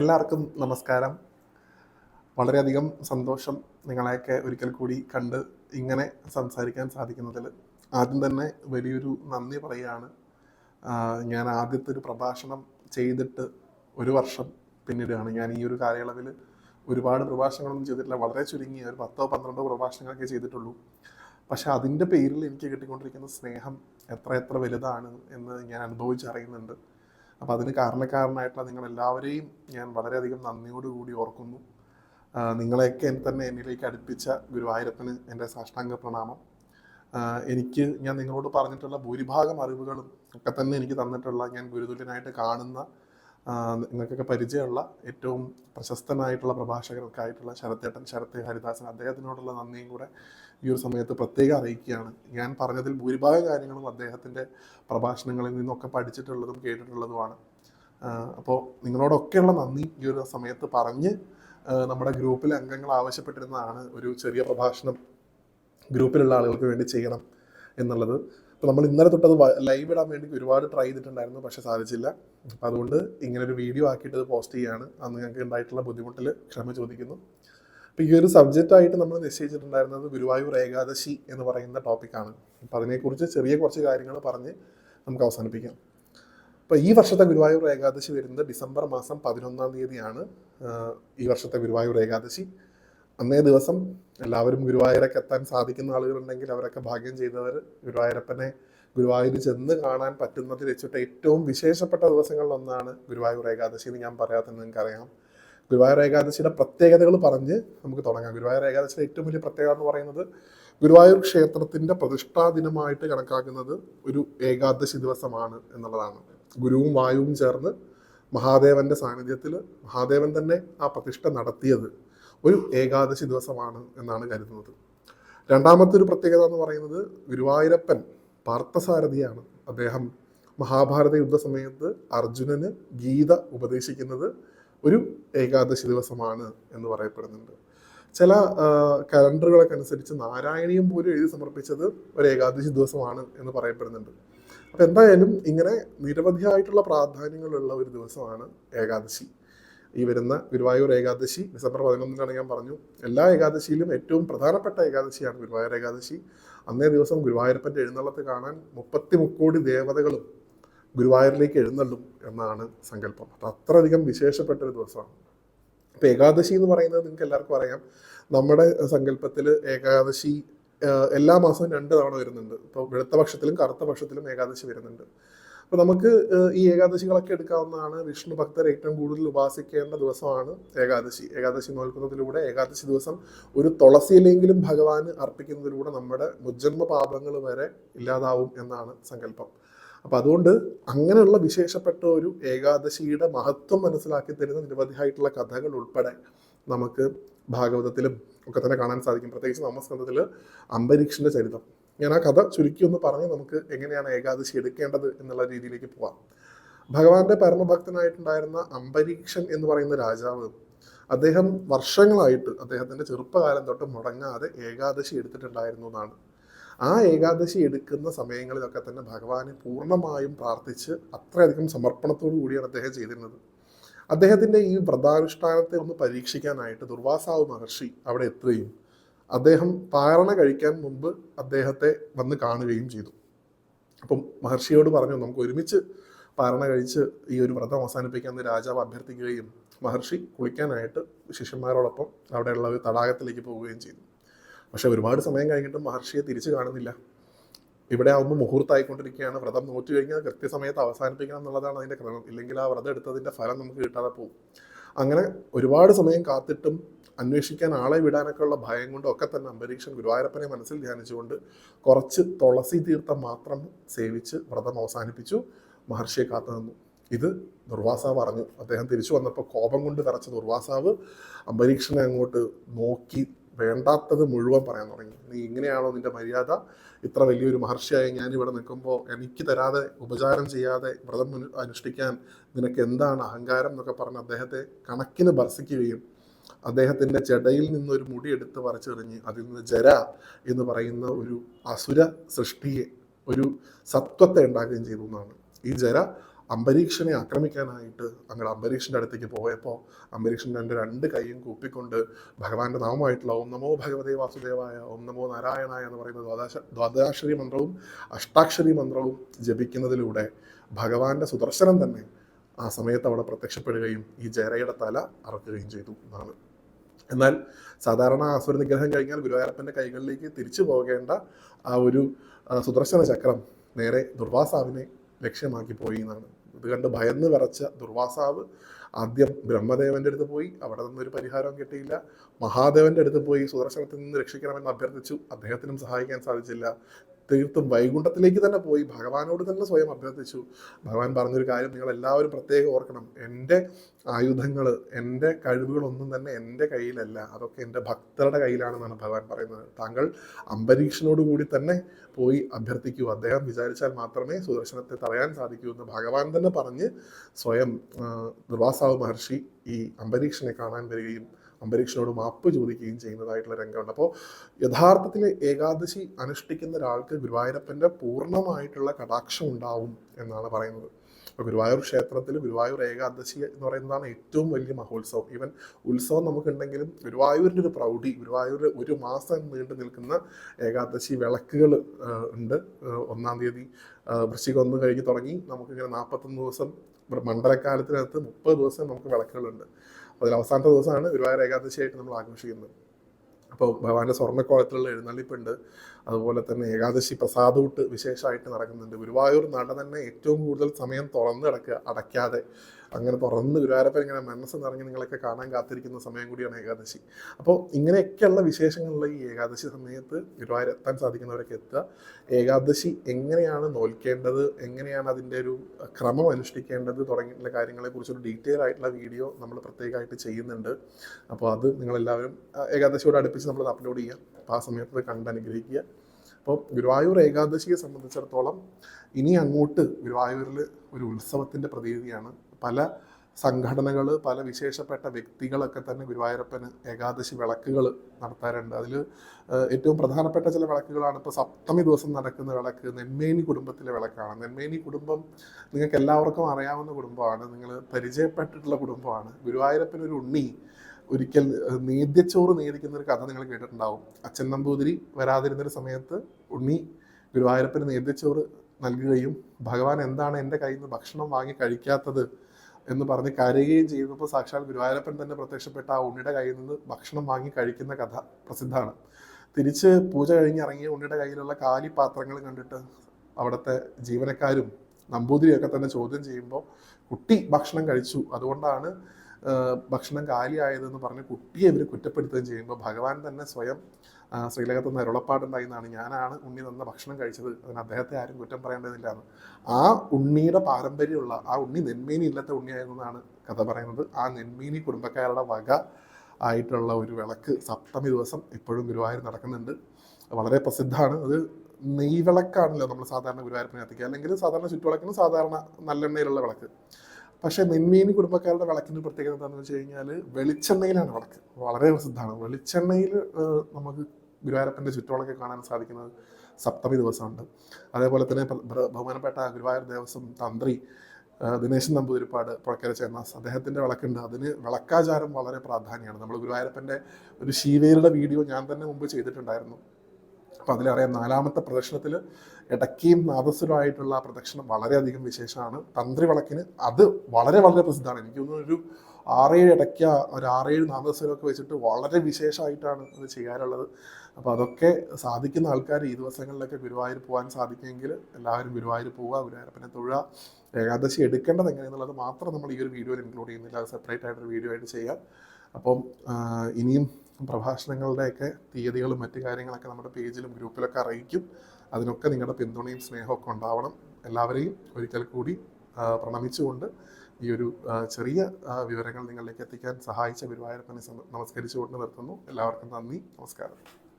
എല്ലാവർക്കും നമസ്കാരം. വളരെയധികം സന്തോഷം നിങ്ങളെയൊക്കെ ഒരിക്കൽ കൂടി കണ്ട് ഇങ്ങനെ സംസാരിക്കാൻ സാധിക്കുന്നതിൽ. ആദ്യം തന്നെ വലിയൊരു നന്ദി പറയുകയാണ്. ഞാൻ ആദ്യത്തെ ഒരു പ്രഭാഷണം ചെയ്തിട്ട് ഒരു വർഷം പിന്നിടുകയാണ്. ഞാൻ ഈ ഒരു കാലയളവിൽ ഒരുപാട് പ്രഭാഷണങ്ങളൊന്നും ചെയ്തിട്ടില്ല. വളരെ ചുരുങ്ങിയ ഒരു പത്തോ പന്ത്രണ്ടോ പ്രഭാഷണങ്ങളൊക്കെ ചെയ്തിട്ടുള്ളൂ. പക്ഷെ അതിന്റെ പേരിൽ എനിക്ക് കിട്ടിക്കൊണ്ടിരിക്കുന്ന സ്നേഹം എത്ര എത്ര വലുതാണ് എന്ന് ഞാൻ അനുഭവിച്ചറിയുന്നുണ്ട്. അപ്പോൾ അതിന് കാരണക്കാരനായിട്ടുള്ള നിങ്ങളെല്ലാവരെയും ഞാൻ വളരെയധികം നന്ദിയോടുകൂടി ഓർക്കുന്നു. നിങ്ങളെയൊക്കെ തന്നെ എന്നിലേക്ക് അടുപ്പിച്ച ഗുരുവായൂരപ്പന് എന്റെ സാഷ്ടാംഗ പ്രണാമം. എനിക്ക് ഞാൻ നിങ്ങളോട് പറഞ്ഞിട്ടുള്ള ഭൂരിഭാഗം അറിവുകളും ഒക്കെ തന്നെ എനിക്ക് തന്നിട്ടുള്ള ഞാൻ ഗുരുതുല്യനായിട്ട് കാണുന്ന നിങ്ങൾക്കൊക്കെ പരിചയമുള്ള ഏറ്റവും പ്രശസ്തനായിട്ടുള്ള പ്രഭാഷകർക്കായിട്ടുള്ള ശരത്തേട്ടൻ ശരത്ത് ഹരിദാസൻ അദ്ദേഹത്തിനോടുള്ള നന്ദിയും കൂടെ ഈ ഒരു സമയത്ത് പ്രത്യേകം അറിയിക്കുകയാണ്. ഞാൻ പറഞ്ഞതിൽ ഭൂരിഭാഗം കാര്യങ്ങളും അദ്ദേഹത്തിന്റെ പ്രഭാഷണങ്ങളിൽ നിന്നൊക്കെ പഠിച്ചിട്ടുള്ളതും കേട്ടിട്ടുള്ളതുമാണ്. അപ്പോൾ നിങ്ങളോടൊക്കെയുള്ള നന്ദി ഈ ഒരു സമയത്ത് പറഞ്ഞ് നമ്മുടെ ഗ്രൂപ്പിലെ അംഗങ്ങൾ ആവശ്യപ്പെട്ടിരുന്നതാണ് ഒരു ചെറിയ പ്രഭാഷണം ഗ്രൂപ്പിലുള്ള ആളുകൾക്ക് വേണ്ടി ചെയ്യണം എന്നുള്ളത്. അപ്പോൾ നമ്മൾ ഇന്നലെ തൊട്ടത് ലൈവ് ഇടാൻ വേണ്ടി ഒരുപാട് ട്രൈ ചെയ്തിട്ടുണ്ടായിരുന്നു പക്ഷെ സാധിച്ചില്ല. അപ്പം അതുകൊണ്ട് ഇങ്ങനെ ഒരു വീഡിയോ ആക്കിയിട്ട് പോസ്റ്റ് ചെയ്യാണ്. അന്ന് ഞങ്ങൾക്ക് ഉണ്ടായിട്ടുള്ള ബുദ്ധിമുട്ടിൽ ക്ഷമ ചോദിക്കുന്നു. അപ്പോൾ ഈ ഒരു സബ്ജക്റ്റായിട്ട് നമ്മൾ നിശ്ചയിച്ചിട്ടുണ്ടായിരുന്നത് ഗുരുവായൂർ ഏകാദശി എന്ന് പറയുന്ന ടോപ്പിക്കാണ് അപ്പം അതിനെക്കുറിച്ച് ചെറിയ കുറച്ച് കാര്യങ്ങൾ പറഞ്ഞ് നമുക്ക് അവസാനിപ്പിക്കാം. അപ്പോൾ ഈ വർഷത്തെ ഗുരുവായൂർ ഏകാദശി വരുന്നത് ഡിസംബർ മാസം പതിനൊന്നാം തീയതിയാണ്. ഈ വർഷത്തെ ഗുരുവായൂർ ഏകാദശി. അന്നേ ദിവസം എല്ലാവരും ഗുരുവായൂരൊക്കെ എത്താൻ സാധിക്കുന്ന ആളുകളുണ്ടെങ്കിൽ അവരൊക്കെ ഭാഗ്യം ചെയ്തവർ ഗുരുവായൂരപ്പനെ ഗുരുവായൂർ ചെന്ന് കാണാൻ പറ്റുന്നതിൽ വെച്ചിട്ട് ഏറ്റവും വിശേഷപ്പെട്ട ദിവസങ്ങളിലൊന്നാണ് ഗുരുവായൂർ ഏകാദശി എന്ന് ഞാൻ പറയാത്തത് നിങ്ങൾക്കറിയാം. ഗുരുവായൂർ ഏകാദശിയുടെ പ്രത്യേകതകൾ പറഞ്ഞ് നമുക്ക് തുടങ്ങാം. ഗുരുവായൂർ ഏകാദശിയുടെ ഏറ്റവും വലിയ പ്രത്യേകത എന്ന് പറയുന്നത് ഗുരുവായൂർ ക്ഷേത്രത്തിന്റെ പ്രതിഷ്ഠാ ദിനമായിട്ട് കണക്കാക്കുന്നത് ഒരു ഏകാദശി ദിവസമാണ് എന്നുള്ളതാണ്. ഗുരുവും വായുവും ചേർന്ന് മഹാദേവന്റെ സാന്നിധ്യത്തിൽ മഹാദേവൻ തന്നെ ആ പ്രതിഷ്ഠ നടത്തിയത്. ഒരു ഏകാദശി ദിവസമാണ് എന്നാണ് കരുതുന്നത്. രണ്ടാമത്തെ ഒരു പ്രത്യേകത എന്ന് പറയുന്നത് ഗുരുവായൂരപ്പൻ പാർത്ഥസാരഥിയാണ്. അദ്ദേഹം മഹാഭാരത യുദ്ധ സമയത്ത് അർജുനന് ഗീത ഉപദേശിക്കുന്നത് ഒരു ഏകാദശി ദിവസമാണ് എന്ന് പറയപ്പെടുന്നുണ്ട്. ചില കലണ്ടറുകളൊക്കെ അനുസരിച്ച് നാരായണീയം പോലും എഴുതി സമർപ്പിച്ചത് ഒരു ഏകാദശി ദിവസമാണ് എന്ന് പറയപ്പെടുന്നുണ്ട്. അപ്പം എന്തായാലും ഇങ്ങനെ നിരവധിയായിട്ടുള്ള പ്രാധാന്യങ്ങളുള്ള ഒരു ദിവസമാണ് ഏകാദശി. ഈ വരുന്ന ഗുരുവായൂർ ഏകാദശി ഡിസംബർ പതിനൊന്നിനാണ് ഞാൻ പറഞ്ഞു. എല്ലാ ഏകാദശിയിലും ഏറ്റവും പ്രധാനപ്പെട്ട ഏകാദശിയാണ് ഗുരുവായൂർ ഏകാദശി. അന്നേ ദിവസം ഗുരുവായൂരപ്പന്റെ എഴുന്നള്ളത്ത് കാണാൻ മുപ്പത്തി മുക്കോടി ദേവതകളും ഗുരുവായൂരിലേക്ക് എഴുന്നള്ളും എന്നാണ് സങ്കല്പം. അപ്പം അത്രയധികം വിശേഷപ്പെട്ട ഒരു ദിവസമാണ്. ഇപ്പം ഏകാദശി എന്ന് പറയുന്നത് നിങ്ങൾക്ക് എല്ലാവർക്കും അറിയാം. നമ്മുടെ സങ്കല്പത്തിൽ ഏകാദശി എല്ലാ മാസവും രണ്ട് തവണ വരുന്നുണ്ട്. ഇപ്പോൾ വെളുത്ത പക്ഷത്തിലും കറുത്ത പക്ഷത്തിലും ഏകാദശി വരുന്നുണ്ട്. അപ്പോൾ നമുക്ക് ഈ ഏകാദശികളൊക്കെ എടുക്കാവുന്നതാണ് വിഷ്ണു ഭക്തർ ഏറ്റവും കൂടുതൽ ഉപാസിക്കേണ്ട ദിവസമാണ് ഏകാദശി. ഏകാദശി നോൽക്കുന്നതിലൂടെ ഏകാദശി ദിവസം ഒരു തുളസിയിലെങ്കിലും ഭഗവാന് അർപ്പിക്കുന്നതിലൂടെ നമ്മുടെ മുജ്ജന്മ പാപങ്ങൾ വരെ ഇല്ലാതാവും എന്നാണ് സങ്കല്പം. അപ്പം അതുകൊണ്ട് അങ്ങനെയുള്ള വിശേഷപ്പെട്ട ഒരു ഏകാദശിയുടെ മഹത്വം മനസ്സിലാക്കി തരുന്ന നിരവധിയായിട്ടുള്ള കഥകൾ ഉൾപ്പെടെ നമുക്ക് ഭാഗവതത്തിലും ഒക്കെ തന്നെ കാണാൻ സാധിക്കും. പ്രത്യേകിച്ച് നമസ്കന്ധത്തിൽ അംബരീക്ഷിന്റെ ചരിത്രം ഞാൻ ആ കഥ ചുരുക്കി ഒന്ന് പറഞ്ഞ് നമുക്ക് എങ്ങനെയാണ് ഏകാദശി എടുക്കേണ്ടത് എന്നുള്ള രീതിയിലേക്ക് പോവാം. ഭഗവാന്റെ പരമഭക്തനായിട്ടുണ്ടായിരുന്ന അംബരീക്ഷൻ എന്ന് പറയുന്ന രാജാവ് അദ്ദേഹം വർഷങ്ങളായിട്ട് അദ്ദേഹത്തിന്റെ ചെറുപ്പകാലം തൊട്ട് മുടങ്ങാതെ ഏകാദശി എടുത്തിട്ടുണ്ടായിരുന്നു എന്നാണ്. ആ ഏകാദശി എടുക്കുന്ന സമയങ്ങളിലൊക്കെ തന്നെ ഭഗവാനെ പൂർണമായും പ്രാർത്ഥിച്ച് അത്രയധികം സമർപ്പണത്തോടു കൂടിയാണ് അദ്ദേഹം ചെയ്തിരുന്നത്. അദ്ദേഹത്തിന്റെ ഈ വ്രതാനുഷ്ഠാനത്തെ ഒന്ന് പരീക്ഷിക്കാനായിട്ട് ദുർവാസാവ് മഹർഷി അവിടെ എത്തുകയും അദ്ദേഹം പാരണ കഴിക്കാൻ മുമ്പ് അദ്ദേഹത്തെ വന്ന് കാണുകയും ചെയ്തു. അപ്പം മഹർഷിയോട് പറഞ്ഞു നമുക്ക് ഒരുമിച്ച് പാരണ കഴിച്ച് ഈ ഒരു വ്രതം അവസാനിപ്പിക്കാൻ രാജാവ് അഭ്യർത്ഥിക്കുകയും മഹർഷി കുളിക്കാനായിട്ട് ശിഷ്യന്മാരോടൊപ്പം അവിടെയുള്ള ഒരു തടാകത്തിലേക്ക് പോവുകയും ചെയ്തു. പക്ഷെ ഒരുപാട് സമയം കഴിഞ്ഞിട്ടും മഹർഷിയെ തിരിച്ചു കാണുന്നില്ല. ഇവിടെ ആകുമ്പോൾ മുഹൂർത്തമായിക്കൊണ്ടിരിക്കുകയാണ് വ്രതം നോറ്റു കഴിഞ്ഞാൽ കൃത്യസമയത്ത് അവസാനിപ്പിക്കണം എന്നുള്ളതാണ് അതിന്റെ ക്രമം. ഇല്ലെങ്കിൽ ആ വ്രതം എടുത്തതിന്റെ ഫലം നമുക്ക് കിട്ടാതെ പോകും. അങ്ങനെ ഒരുപാട് സമയം കാത്തിട്ടും അന്വേഷിക്കാൻ ആളെ വിടാനൊക്കെ ഉള്ള ഭയം കൊണ്ടും ഒക്കെ തന്നെ അംബരീക്ഷൻ ഗുരുവായൂരപ്പനെ മനസ്സിൽ ധ്യാനിച്ചുകൊണ്ട് കുറച്ച് തുളസി തീർത്ഥം മാത്രം സേവിച്ച് വ്രതം അവസാനിപ്പിച്ചു. മഹർഷിയെ കാത്തു നിന്നു. ഇത് ദുർവാസാവ് അറിഞ്ഞു. അദ്ദേഹം തിരിച്ചു വന്നപ്പോൾ കോപം കൊണ്ട് തറച്ച ദുർവാസാവ് അംബരീക്ഷനെ അങ്ങോട്ട് നോക്കി വേണ്ടാത്തത് മുഴുവൻ പറയാൻ തുടങ്ങി. നീ ഇങ്ങനെയാണോ നിന്റെ മര്യാദ? ഇത്ര വലിയൊരു മഹർഷിയായി ഞാൻ ഇവിടെ നിൽക്കുമ്പോൾ എനിക്ക് തരാതെ ഉപചാരം ചെയ്യാതെ വ്രതം അനുഷ്ഠിക്കാൻ നിനക്ക് എന്താണ് അഹങ്കാരം എന്നൊക്കെ പറഞ്ഞ് അദ്ദേഹത്തെ കണക്കിന് ഭർസിക്കുകയും അദ്ദേഹത്തിന്റെ ചെടയിൽ നിന്ന് ഒരു മുടി എടുത്ത് പറിച്ചെറിഞ്ഞ് അതിൽ നിന്ന് ജര എന്ന് പറയുന്ന ഒരു അസുര സൃഷ്ടിയെ ഒരു സത്വത്തെ ഉണ്ടാക്കുകയും ചെയ്തു എന്നാണ്. ഈ ജര അംബരീക്ഷനെ ആക്രമിക്കാനായിട്ട് അങ്ങൾ അംബരീഷിന്റെ അടുത്തേക്ക് പോയപ്പോൾ അംബരീഷൻ എന്റെ രണ്ട് കൈയും കൂപ്പിക്കൊണ്ട് ഭഗവാന്റെ നാമമായിട്ടുള്ള ഓം നമോ ഭഗവതേ വാസുദേവായ ഓം നമോ നാരായണായ എന്ന് പറയുന്ന ദ്വാദശ ദ്വാദശാക്ഷരി മന്ത്രവും അഷ്ടാക്ഷരി മന്ത്രവും ജപിക്കുന്നതിലൂടെ ഭഗവാന്റെ സുദർശനം തന്നെ ആ സമയത്ത് അവിടെ പ്രത്യക്ഷപ്പെടുകയും ഈ ജയരയുടെ തല അറക്കുകയും ചെയ്തു എന്നാണ്. എന്നാൽ സാധാരണ അസുര നിഗ്രഹം കഴിഞ്ഞാൽ ഗുരുവായൂരപ്പന്റെ കൈകളിലേക്ക് തിരിച്ചു പോകേണ്ട ആ ഒരു സുദർശന ചക്രം നേരെ ദുർവാസാവിനെ ലക്ഷ്യമാക്കി പോയി എന്നാണ്. ഇത് കണ്ട് ഭയന്ന് വിറച്ച ദുർവാസാവ് ആദ്യം ബ്രഹ്മദേവന്റെ അടുത്ത് പോയി. അവിടെ നിന്നൊരു പരിഹാരം കിട്ടിയില്ല. മഹാദേവന്റെ അടുത്ത് പോയി സുദർശനത്തിൽ നിന്ന് രക്ഷിക്കണമെന്ന് അഭ്യർത്ഥിച്ചു. അദ്ദേഹത്തിനും സഹായിക്കാൻ സാധിച്ചില്ല. തീർത്തും വൈകുണ്ഠത്തിലേക്ക് തന്നെ പോയി. ഭഗവാനോട് തന്നെ സ്വയം അഭ്യർത്ഥിച്ചു. ഭഗവാൻ പറഞ്ഞൊരു കാര്യം നിങ്ങൾ എല്ലാവരും പ്രത്യേകം ഓർക്കണം. എന്റെ ആയുധങ്ങൾ എന്റെ കഴിവുകളൊന്നും തന്നെ എന്റെ കയ്യിലല്ല. അതൊക്കെ എന്റെ ഭക്തരുടെ കയ്യിലാണെന്നാണ് ഭഗവാൻ പറയുന്നത്. താങ്കൾ അംബരീഷനോട് കൂടി തന്നെ പോയി അഭ്യർത്ഥിക്കൂ. അദ്ദേഹം വിചാരിച്ചാൽ മാത്രമേ സുദർശനത്തെ തടയാൻ സാധിക്കൂ എന്ന് ഭഗവാൻ തന്നെ പറഞ്ഞ് സ്വയം ദുർവാസാവ് മഹർഷി ഈ അംബരീഷനെ കാണാൻ വരികയും അംബരീഷനോട് മാപ്പ് ചോദിക്കുകയും ചെയ്യുന്നതായിട്ടുള്ള രംഗമുണ്ട്. അപ്പോൾ യഥാർത്ഥത്തിൽ ഏകാദശി അനുഷ്ഠിക്കുന്ന ഒരാൾക്ക് ഗുരുവായൂരപ്പന്റെ പൂർണമായിട്ടുള്ള കടാക്ഷം ഉണ്ടാവും എന്നാണ് പറയുന്നത്. അപ്പോൾ ഗുരുവായൂർ ക്ഷേത്രത്തിൽ ഗുരുവായൂർ ഏകാദശി എന്ന് പറയുന്നതാണ് ഏറ്റവും വലിയ മഹോത്സവം. ഈവൻ ഉത്സവം നമുക്കുണ്ടെങ്കിലും ഗുരുവായൂരിന്റെ ഒരു പ്രൗഢി ഗുരുവായൂർ ഒരു മാസം നീണ്ടു നിൽക്കുന്ന ഏകാദശി വിളക്കുകൾ ഉണ്ട്. ഒന്നാം തീയതി വൃശ്ചികം ഒന്ന് കഴിഞ്ഞ് തുടങ്ങി നമുക്കിങ്ങനെ നാൽപ്പത്തൊന്ന് ദിവസം മണ്ഡലക്കാലത്തിനകത്ത് മുപ്പത് ദിവസം നമുക്ക് വിളക്കുകളുണ്ട്. അതിൽ അവസാനത്തെ ദിവസമാണ് ഗുരുവായൂർ ഏകാദശിയായിട്ട് നമ്മൾ ആഘോഷിക്കുന്നത്. അപ്പോൾ ഭഗവാന്റെ സ്വർണക്കോളത്തിലുള്ള എഴുന്നള്ളിപ്പുണ്ട്. അതുപോലെ തന്നെ ഏകാദശി പ്രസാദൂട്ട് വിശേഷമായിട്ട് നടക്കുന്നുണ്ട്. ഗുരുവായൂർ നട തന്നെ ഏറ്റവും കൂടുതൽ സമയം തുറന്ന് കിടക്കുക അടയ്ക്കാതെ. അങ്ങനെ തുറന്ന് ഗുരുവായൂരപ്പൻ ഇങ്ങനെ മനസ്സ് നിറഞ്ഞ് നിങ്ങളൊക്കെ കാണാൻ കാത്തിരിക്കുന്ന സമയം കൂടിയാണ് ഏകാദശി. അപ്പോൾ ഇങ്ങനെയൊക്കെയുള്ള വിശേഷങ്ങളുള്ള ഈ ഏകാദശി സമയത്ത് ഗുരുവായൂർ സാധിക്കുന്നവരൊക്കെ എത്തുക. ഏകാദശി എങ്ങനെയാണ് നോൽക്കേണ്ടത്? എങ്ങനെയാണ് അതിന്റെ ഒരു ക്രമം അനുഷ്ഠിക്കേണ്ടത്? തുടങ്ങിയിട്ടുള്ള കാര്യങ്ങളെക്കുറിച്ചൊരു ഡീറ്റെയിൽ ആയിട്ടുള്ള വീഡിയോ നമ്മൾ പ്രത്യേകമായിട്ട് ചെയ്യുന്നുണ്ട്. അപ്പോൾ അത് നിങ്ങളെല്ലാവരും ഏകാദശിയോട് അടുപ്പിച്ച് നമ്മൾ അപ്ലോഡ് ചെയ്യാം അപ്പോൾ ആ സമയത്ത് കണ്ട് അനുഗ്രഹിക്കുക അപ്പോൾ ഗുരുവായൂർ ഏകാദശിയെ സംബന്ധിച്ചിടത്തോളം ഇനി അങ്ങോട്ട് ഗുരുവായൂരിൽ ഒരു ഉത്സവത്തിന്റെ പ്രതിനിധിയാണ് പല സംഘടനകൾ പല വിശേഷപ്പെട്ട വ്യക്തികളൊക്കെ തന്നെ ഗുരുവായൂരപ്പന് ഏകാദശി വിളക്കുകൾ നടത്താറുണ്ട്. അതിൽ ഏറ്റവും പ്രധാനപ്പെട്ട ചില വിളക്കുകളാണ് ഇപ്പോൾ സപ്തമി ദിവസം നടക്കുന്ന വിളക്ക് നെന്മേനി കുടുംബത്തിലെ വിളക്കാണ്. നെന്മേനി കുടുംബം നിങ്ങൾക്ക് എല്ലാവർക്കും അറിയാവുന്ന കുടുംബമാണ്. നിങ്ങൾ പരിചയപ്പെട്ടിട്ടുള്ള കുടുംബമാണ്. ഗുരുവായൂരപ്പൻ ഒരു ഉണ്ണി ഒരിക്കൽ നേദ്യച്ചോറ് നേദിക്കുന്ന ഒരു കഥ നിങ്ങൾ കേട്ടിട്ടുണ്ടാവും. അച്ഛൻ നമ്പൂതിരി വരാതിരുന്നൊരു സമയത്ത് ഉണ്ണി ഗുരുവായൂരപ്പന് നേദ്യച്ചോറ് നൽകുകയും ഭഗവാൻ എന്താണ് എന്റെ കയ്യിൽ നിന്ന് ഭക്ഷണം വാങ്ങി കഴിക്കാത്തത്? എന്ന് പറഞ്ഞ് കരയുകയും ചെയ്തപ്പോൾ സാക്ഷാൽ ഗുരുവായൂരപ്പൻ തന്നെ പ്രത്യക്ഷപ്പെട്ട ആ ഉണ്ണിയുടെ കയ്യിൽ നിന്ന് ഭക്ഷണം വാങ്ങി കഴിക്കുന്ന കഥ പ്രസിദ്ധമാണ്. തിരിച്ച് പൂജ കഴിഞ്ഞ് ഇറങ്ങിയ ഉണ്ണിയുടെ കയ്യിലുള്ള കാലി പാത്രങ്ങൾ കണ്ടിട്ട് അവിടുത്തെ ജീവനക്കാരും നമ്പൂതിരിയൊക്കെ തന്നെ ചോദ്യം ചെയ്യുമ്പോൾ കുട്ടി ഭക്ഷണം കഴിച്ചു. അതുകൊണ്ടാണ് ഭക്ഷണം കാലിയായതെന്ന് പറഞ്ഞ് കുട്ടിയെ ഇവർ കുറ്റപ്പെടുത്തുകയും ചെയ്യുമ്പോൾ ഭഗവാൻ തന്നെ സ്വയം ശ്രീലകത്ത് നിന്ന് അരുളപ്പാടുണ്ടായി എന്നാണ് ഞാനാണ് ഉണ്ണി തന്ന ഭക്ഷണം കഴിച്ചത്. അതിന് അദ്ദേഹത്തെ ആരും കുറ്റം പറയേണ്ടതില്ല എന്ന്. ആ ഉണ്ണിയുടെ പാരമ്പര്യമുള്ള ആ ഉണ്ണി നെന്മീനി ഇല്ലാത്ത ഉണ്ണിയായിരുന്നതാണ് കഥ പറയുന്നത്. ആ നെന്മീനി കുടുംബക്കാരുടെ വക ആയിട്ടുള്ള ഒരു വിളക്ക് സപ്തമി ദിവസം ഇപ്പോഴും ഗുരുവായൂർ നടക്കുന്നുണ്ട്. വളരെ പ്രസിദ്ധമാണ്. അത് നെയ്വിളക്കാണല്ലോ നമ്മൾ സാധാരണ ഗുരുവായൂരപ്പനെ കത്തിക്കുക. അല്ലെങ്കിൽ സാധാരണ ചുറ്റുവിളക്കിന് സാധാരണ നല്ലെണ്ണയിലുള്ള വിളക്ക്. പക്ഷേ നെന്മീനി കുടുംബക്കാരുടെ വിളക്കിന്റെ പ്രത്യേകത എന്താണെന്ന് വെച്ച് കഴിഞ്ഞാൽ വെളിച്ചെണ്ണയിലാണ് വിളക്ക്. വളരെ പ്രസിദ്ധമാണ്. വെളിച്ചെണ്ണയിൽ നമുക്ക് ഗുരുവായൂരപ്പന്റെ ചുറ്റുവളക്കെ കാണാൻ സാധിക്കുന്നത് സപ്തമി ദിവസമുണ്ട്. അതേപോലെ തന്നെ ബഹുമാനപ്പെട്ട ഗുരുവായൂർ ദേവസ്വം തന്ത്രി ദിനേശൻ നമ്പൂതിരിപ്പാട് പുഴക്കര ചേന്നാസ് അദ്ദേഹത്തിന്റെ വിളക്കുണ്ട്. അതിന് വിളക്കാചാരം വളരെ പ്രാധാന്യമാണ്. നമ്മൾ ഗുരുവായൂരപ്പന്റെ ഒരു ശീവേരുടെ വീഡിയോ ഞാൻ തന്നെ മുമ്പ് ചെയ്തിട്ടുണ്ടായിരുന്നു. അപ്പോൾ അതിലറിയാം നാലാമത്തെ പ്രദക്ഷിണത്തിൽ ഇടയ്ക്കയും നാദസ്വരമായിട്ടുള്ള ആ പ്രദക്ഷിണം വളരെയധികം വിശേഷമാണ്. തന്ത്രി വിളക്കിന് അത് വളരെ വളരെ പ്രസിദ്ധമാണ്. എനിക്ക് തോന്നുന്നു ഒരു ആറേഴ് ഇടയ്ക്ക ഒരു ആറേഴ് നാദസ്വരമൊക്കെ വെച്ചിട്ട് വളരെ വിശേഷമായിട്ടാണ് അത് ചെയ്യാറുള്ളത്. അപ്പോൾ അതൊക്കെ സാധിക്കുന്ന ആൾക്കാർ ഈ ദിവസങ്ങളിലൊക്കെ ഗുരുവായൂർ പോകാൻ സാധിക്കുമെങ്കിൽ എല്ലാവരും ഗുരുവായൂർ പോവുക ഗുരുവായൂരപ്പനെ തൊഴുക ഏകാദശി എടുക്കേണ്ടത് എങ്ങനെയെന്നുള്ളത് മാത്രം നമ്മൾ ഈ ഒരു വീഡിയോയിൽ ഇൻക്ലൂഡ് ചെയ്യുന്നില്ല. അത് സെപ്പറേറ്റ് ആയിട്ടൊരു വീഡിയോ ആയിട്ട് ചെയ്യാം. അപ്പം ഇനിയും പ്രഭാഷണങ്ങളുടെയൊക്കെ തീയതികളും മറ്റു കാര്യങ്ങളൊക്കെ നമ്മുടെ പേജിലും ഗ്രൂപ്പിലൊക്കെ അറിയിക്കും. അതിനൊക്കെ നിങ്ങളുടെ പിന്തുണയും സ്നേഹമൊക്കെ ഉണ്ടാവണം. എല്ലാവരെയും ഒരിക്കൽ കൂടി പ്രണമിച്ചുകൊണ്ട് ഈ ഒരു ചെറിയ വിവരങ്ങൾ നിങ്ങളിലേക്ക് എത്തിക്കാൻ സഹായിച്ച ഗുരുവായൂരപ്പനെ നമസ്കരിച്ചുകൊണ്ട് നിർത്തുന്നു. എല്ലാവർക്കും നന്ദി. നമസ്കാരം.